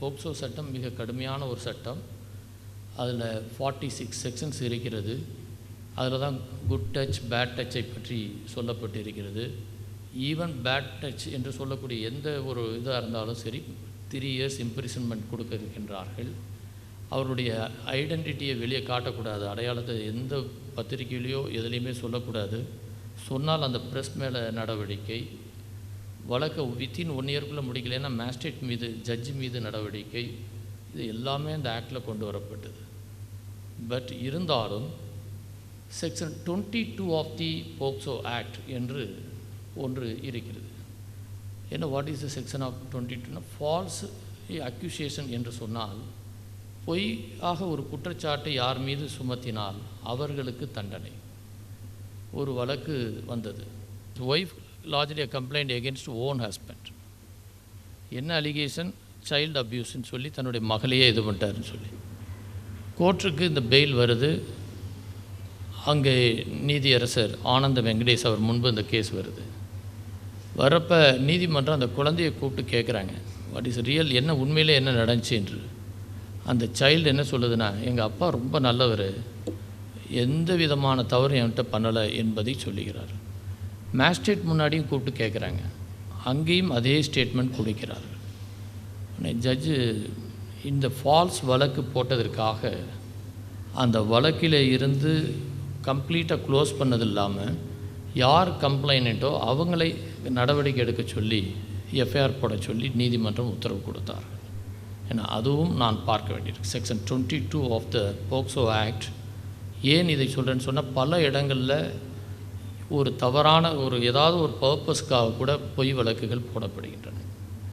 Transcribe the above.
POCSO சட்டம் மிக கடுமையான ஒரு சட்டம். அதில் ஃபார்ட்டி சிக்ஸ் செக்ஷன்ஸ் இருக்கிறது. அதில் தான் குட் டச் பேட் டச்சை பற்றி சொல்லப்பட்டு இருக்கிறது ஈவன் பேட் டச் என்று சொல்லக்கூடிய எந்த ஒரு இதாக இருந்தாலும் சரி த்ரீ இயர்ஸ் இம்ப்ரிசன்மெண்ட் கொடுக்க இருக்கின்றார்கள். அவருடைய ஐடென்டிட்டியை வெளியே காட்டக்கூடாது. அடையாளத்தை எந்த பத்திரிகையிலையோ எதுலேயுமே சொல்லக்கூடாது. சொன்னால் அந்த ப்ரெஸ் மேலே நடவடிக்கை. வழக்கை வித்தின் ஒன் இயர்க்குள்ளே முடிக்கலைன்னா மேஸ்ட்ரேட் மீது ஜட்ஜி மீது நடவடிக்கை இது எல்லாமே இந்த ஆக்டில் கொண்டு வரப்பட்டது. பட் இருந்தாலும் section twenty two of the POCSO act என்று ஒன்று இருக்கிறது. என்ன what is the section of twenty டூனா ஃபால்ஸ் அக்யூசியேஷன் என்று சொன்னால் பொய்யாக ஒரு குற்றச்சாட்டை யார் மீது சுமத்தினால் அவர்களுக்கு தண்டனை. ஒரு வழக்கு வந்தது. Wife largely complaint against own husband என்ன அலிகேஷன் சைல்டு அப்யூஸ்ன்னு சொல்லி தன்னுடைய மகளையே இது பண்ணிட்டாருன்னு சொல்லி. கோர்ட்டுக்கு இந்த பெயில் வருது. அங்கே நீதியரசர் ஆனந்த வெங்கடேஷ் அவர் முன்பு இந்த கேஸ் வருது. வரப்போ நீதிமன்றம் அந்த குழந்தையை கூப்பிட்டு கேட்குறாங்க வாட் இஸ் ரியல் என்ன உண்மையிலே என்ன நடந்துச்சு என்று. அந்த சைல்டு என்ன சொல்லுதுன்னா எங்கள் அப்பா ரொம்ப நல்லவர். எந்த விதமான தவறு என்கிட்ட பண்ணலை என்பதை சொல்லுகிறார். மேஸ்ட்ரேட் முன்னாடியும் கூப்பிட்டு கேட்குறாங்க அங்கேயும் அதே ஸ்டேட்மெண்ட் கொடுக்கிறார்கள் ஜட்ஜு இந்த ஃபால்ஸ் வழக்கு போட்டதற்காக அந்த வழக்கில் இருந்து கம்ப்ளீட்டாக க்ளோஸ் பண்ணது இல்லாமல் யார் கம்ப்ளைண்ட்டோ அவங்களை நடவடிக்கை எடுக்க சொல்லி எஃப்ஐஆர் போட சொல்லி நீதிமன்றம் உத்தரவு கொடுத்தார். ஏன்னா அதுவும் நான் பார்க்க வேண்டியிருக்கு. Section twenty two of the POCSO act ஏன் இதை சொல்கிறேன்னு சொன்னால் பல இடங்களில் ஒரு தவறான ஒரு ஏதாவது ஒரு பர்பஸ்க்காக கூட பொய் வழக்குகள் போடப்படுகின்றன.